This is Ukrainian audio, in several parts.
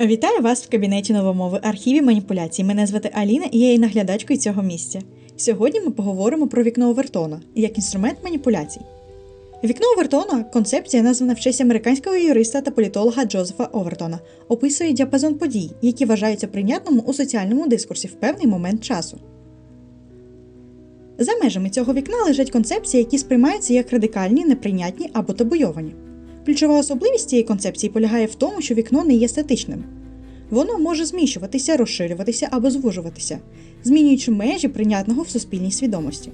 Вітаю вас в кабінеті новомови архіві маніпуляцій. Мене звати Аліна і я є наглядачкою цього місця. Сьогодні ми поговоримо про вікно Овертона як інструмент маніпуляцій. Вікно Овертона концепція, названа в честь американського юриста та політолога Джозефа Овертона, описує діапазон подій, які вважаються прийнятними у соціальному дискурсі в певний момент часу. За межами цього вікна лежать концепції, які сприймаються як радикальні, неприйнятні або табуйовані. Ключова особливість цієї концепції полягає в тому, що вікно не є статичним. Воно може зміщуватися, розширюватися або звужуватися, змінюючи межі прийнятного в суспільній свідомості.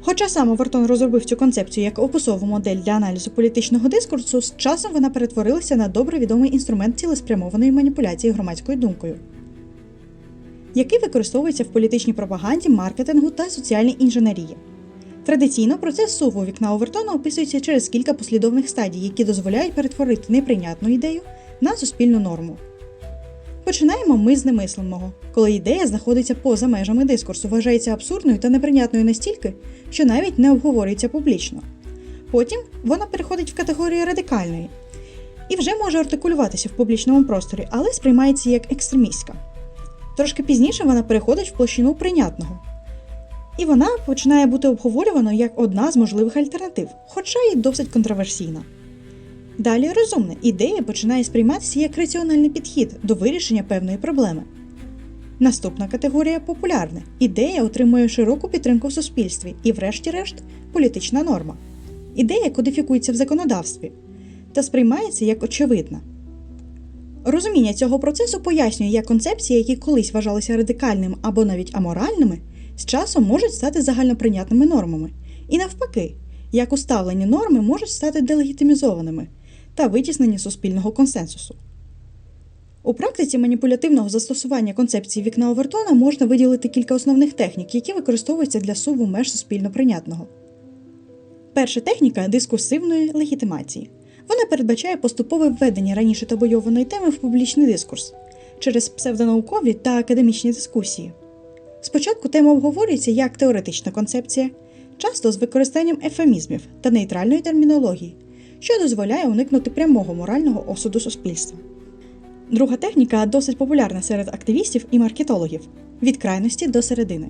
Хоча сам Овертон розробив цю концепцію як описову модель для аналізу політичного дискурсу, з часом вона перетворилася на добре відомий інструмент цілеспрямованої маніпуляції громадською думкою, який використовується в політичній пропаганді, маркетингу та соціальній інженерії. Традиційно процес суву вікна Овертона описується через кілька послідовних стадій, які дозволяють перетворити неприйнятну ідею на суспільну норму. Починаємо ми з немислимого, коли ідея знаходиться поза межами дискурсу, вважається абсурдною та неприйнятною настільки, що навіть не обговорюється публічно. Потім вона переходить в категорію радикальної і вже може артикулюватися в публічному просторі, але сприймається як екстремістська. Трошки пізніше вона переходить в площину прийнятного. І вона починає бути обговорюваною як одна з можливих альтернатив, хоча й досить контроверсійна. Далі розумна ідея починає сприйматися як раціональний підхід до вирішення певної проблеми. Наступна категорія популярна. Ідея отримує широку підтримку в суспільстві і, врешті-решт, політична норма. Ідея кодифікується в законодавстві та сприймається як очевидна. Розуміння цього процесу пояснює, як концепції, які колись вважалися радикальними або навіть аморальними, з часом можуть стати загальноприйнятними нормами, і навпаки, як уставлені норми можуть стати делегітимізованими та витіснені суспільного консенсусу. У практиці маніпулятивного застосування концепції вікна Овертона можна виділити кілька основних технік, які використовуються для суву меж суспільно прийнятного. Перша техніка дискурсивної легітимації. Вона передбачає поступове введення раніше табойованої теми в публічний дискурс через псевдонаукові та академічні дискусії. Спочатку тема обговорюється як теоретична концепція, часто з використанням ефемізмів та нейтральної термінології, що дозволяє уникнути прямого морального осуду суспільства. Друга техніка досить популярна серед активістів і маркетологів від крайності до середини.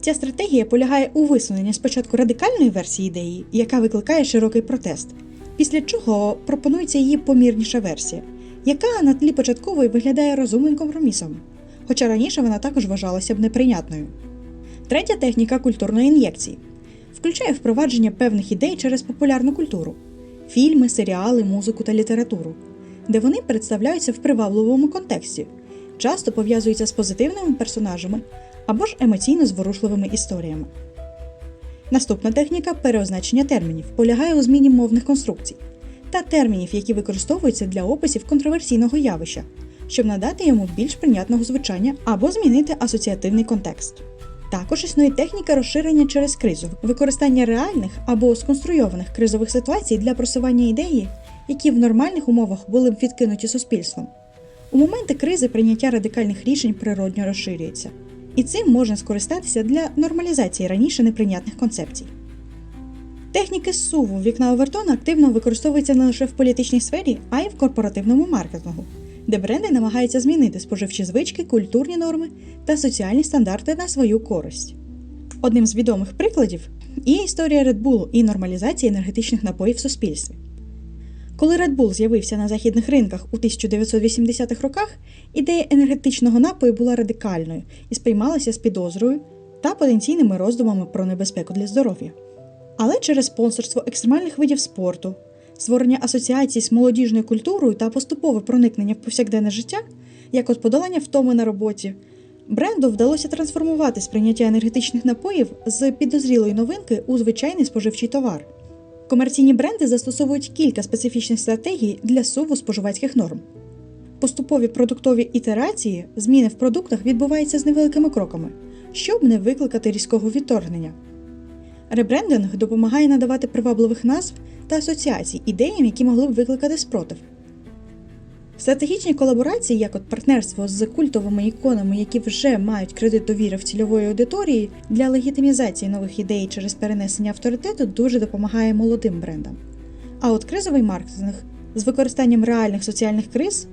Ця стратегія полягає у висуненні спочатку радикальної версії ідеї, яка викликає широкий протест, після чого пропонується її помірніша версія, яка на тлі початкової виглядає розумним компромісом, хоча раніше вона також вважалася б неприйнятною. Третя техніка культурної ін'єкції включає впровадження певних ідей через популярну культуру фільми, серіали, музику та літературу, де вони представляються в привабливому контексті, часто пов'язуються з позитивними персонажами або ж емоційно зворушливими історіями. Наступна техніка переозначення термінів полягає у зміні мовних конструкцій та термінів, які використовуються для описів контроверсійного явища, щоб надати йому більш прийнятного звучання або змінити асоціативний контекст. Також існує техніка розширення через кризу, використання реальних або сконструйованих кризових ситуацій для просування ідеї, які в нормальних умовах були б відкинуті суспільством. У моменти кризи прийняття радикальних рішень природньо розширюється, і цим можна скористатися для нормалізації раніше неприйнятних концепцій. Техніки суву вікна Овертона активно використовуються не лише в політичній сфері, а й в корпоративному маркетингу, де бренди намагаються змінити споживчі звички, культурні норми та соціальні стандарти на свою користь. Одним з відомих прикладів є історія Red Bull і нормалізації енергетичних напоїв в суспільстві. Коли Red Bull з'явився на західних ринках у 1980-х роках, ідея енергетичного напою була радикальною і сприймалася з підозрою та потенційними роздумами про небезпеку для здоров'я. Але через спонсорство екстремальних видів спорту, створення асоціацій з молодіжною культурою та поступове проникнення в повсякденне життя, як от подолання втоми на роботі, бренду вдалося трансформувати сприйняття енергетичних напоїв з підозрілої новинки у звичайний споживчий товар. Комерційні бренди застосовують кілька специфічних стратегій для суву споживацьких норм. Поступові продуктові ітерації, зміни в продуктах відбуваються з невеликими кроками, щоб не викликати різкого відторгнення. Ребрендинг допомагає надавати привабливих назв та асоціацій ідеям, які могли б викликати спротив. Стратегічні колаборації, як от партнерство з культовими іконами, які вже мають кредит довіри в цільової аудиторії, для легітимізації нових ідей через перенесення авторитету дуже допомагає молодим брендам. А от кризовий маркетинг з використанням реальних соціальних криз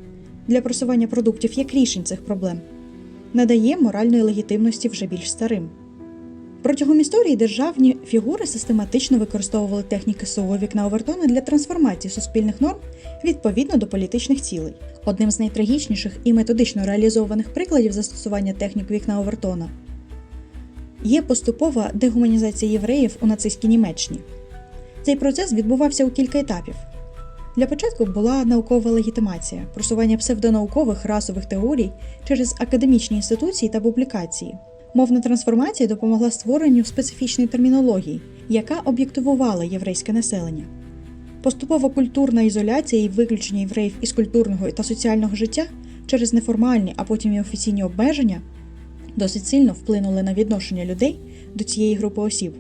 для просування продуктів як рішень цих проблем, надає моральної легітимності вже більш старим. Протягом історії державні фігури систематично використовували техніки сувого вікна Овертона для трансформації суспільних норм відповідно до політичних цілей. Одним з найтрагічніших і методично реалізованих прикладів застосування технік вікна Овертона є поступова дегуманізація євреїв у нацистській Німеччині. Цей процес відбувався у кілька етапів. Для початку була наукова легітимація, просування псевдонаукових расових теорій через академічні інституції та публікації. Мовна трансформація допомогла створенню специфічної термінології, яка об'єктивувала єврейське населення. Поступова культурна ізоляція і виключення євреїв із культурного та соціального життя через неформальні, а потім і офіційні обмеження досить сильно вплинули на відношення людей до цієї групи осіб.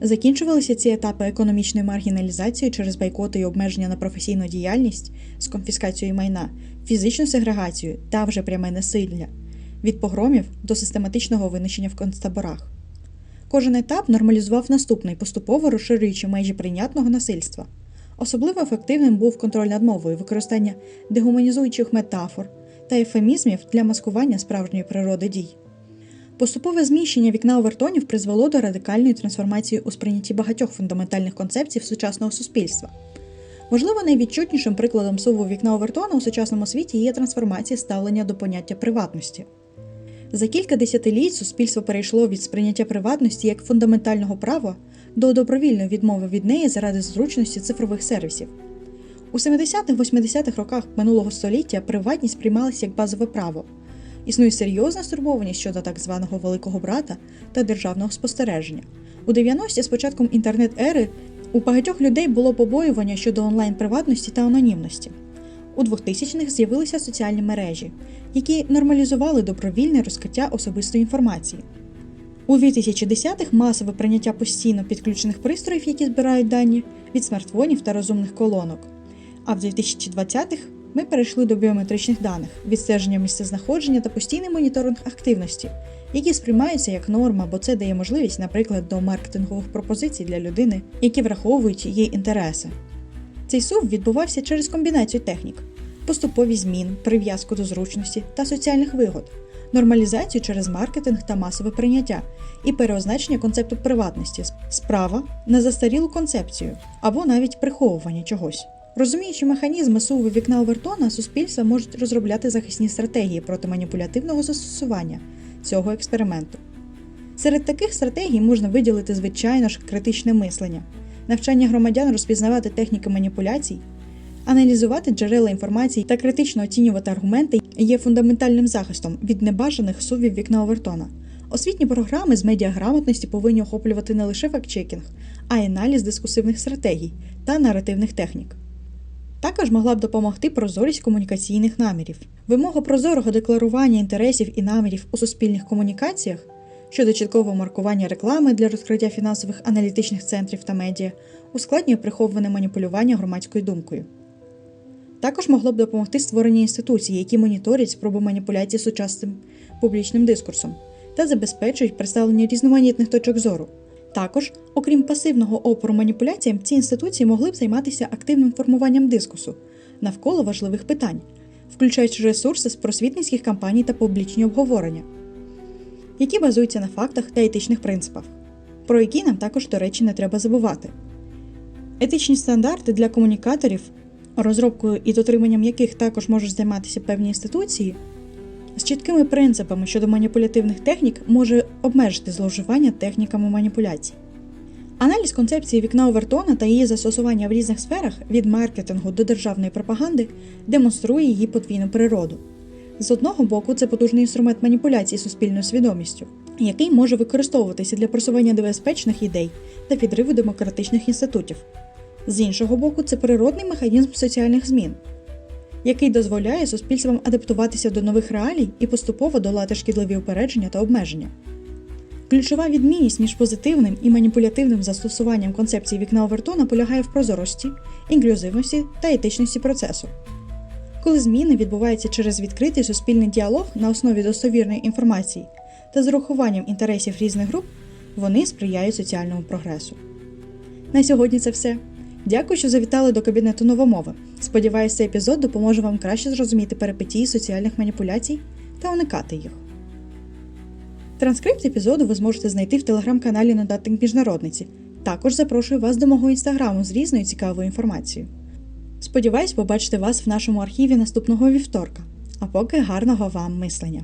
Закінчувалися ці етапи економічною маргіналізацією через бойкоти і обмеження на професійну діяльність з конфіскацією майна, фізичну сегрегацію та вже пряме насилля від погромів до систематичного винищення в концтаборах. Кожен етап нормалізував наступний, поступово розширюючи межі прийнятного насильства. Особливо ефективним був контроль над мовою, використання дегуманізуючих метафор та ефемізмів для маскування справжньої природи дій. Поступове зміщення вікна овертонів призвело до радикальної трансформації у сприйнятті багатьох фундаментальних концепцій сучасного суспільства. Можливо, найвідчутнішим прикладом суву вікна овертона у сучасному світі є трансформація ставлення до поняття приватності. За кілька десятиліть суспільство перейшло від сприйняття приватності як фундаментального права до добровільної відмови від неї заради зручності цифрових сервісів. У 70-80-х роках минулого століття приватність приймалася як базове право. Існує серйозна стурбованість щодо так званого великого брата та державного спостереження. У 90-ті з початком інтернет-ери у багатьох людей було побоювання щодо онлайн-приватності та анонімності. У 2000-х з'явилися соціальні мережі, які нормалізували добровільне розкриття особистої інформації. У 2010-х масове прийняття постійно підключених пристроїв, які збирають дані від смартфонів та розумних колонок. А в 2020-х ми перейшли до біометричних даних, відстеження місцезнаходження та постійний моніторинг активності, які сприймаються як норма, бо це дає можливість, наприклад, до маркетингових пропозицій для людини, які враховують її інтереси. Цей сув відбувався через комбінацію технік: поступові змін, прив'язку до зручності та соціальних вигод, нормалізацію через маркетинг та масове прийняття і переозначення концепту приватності, справа на застарілу концепцію або навіть приховування чогось. Розуміючи механізми суву вікна Овертона, суспільства можуть розробляти захисні стратегії проти маніпулятивного застосування цього експерименту. Серед таких стратегій можна виділити, звичайно ж, критичне мислення, навчання громадян розпізнавати техніки маніпуляцій, аналізувати джерела інформації та критично оцінювати аргументи є фундаментальним захистом від небажаних сувів вікна Овертона. Освітні програми з медіаграмотності повинні охоплювати не лише фактчекінг, а й аналіз дискусивних стратегій та наративних технік. Також могла б допомогти прозорість комунікаційних намірів. Вимога прозорого декларування інтересів і намірів у суспільних комунікаціях щодо чіткого маркування реклами для розкриття фінансових аналітичних центрів та медіа ускладнює приховане маніпулювання громадською думкою. Також могло б допомогти створення інституцій, які моніторять спроби маніпуляції сучасним публічним дискурсом та забезпечують представлення різноманітних точок зору. Також, окрім пасивного опору маніпуляціям, ці інституції могли б займатися активним формуванням дискусу навколо важливих питань, включаючи ресурси з просвітницьких кампаній та публічні обговорення, які базуються на фактах та етичних принципах, про які нам також, до речі, не треба забувати. Етичні стандарти для комунікаторів, розробкою і дотриманням яких також можуть займатися певні інституції, з чіткими принципами щодо маніпулятивних технік може обмежити зловживання техніками маніпуляцій. Аналіз концепції вікна Овертона та її застосування в різних сферах від маркетингу до державної пропаганди демонструє її подвійну природу. З одного боку, це потужний інструмент маніпуляції суспільною свідомістю, який може використовуватися для просування небезпечних ідей та підриву демократичних інститутів. З іншого боку, це природний механізм соціальних змін, який дозволяє суспільствам адаптуватися до нових реалій і поступово долати шкідливі упередження та обмеження. Ключова відмінність між позитивним і маніпулятивним застосуванням концепції вікна Овертона полягає в прозорості, інклюзивності та етичності процесу. Коли зміни відбуваються через відкритий суспільний діалог на основі достовірної інформації та з урахуванням інтересів різних груп, вони сприяють соціальному прогресу. На сьогодні це все. Дякую, що завітали до кабінету новомови. Сподіваюся, цей епізод допоможе вам краще зрозуміти перипетії соціальних маніпуляцій та уникати їх. Транскрипт епізоду ви зможете знайти в телеграм-каналі Нодатник Міжнародниці. Також запрошую вас до мого інстаграму з різною цікавою інформацією. Сподіваюсь побачити вас в нашому архіві наступного вівторка. А поки гарного вам мислення!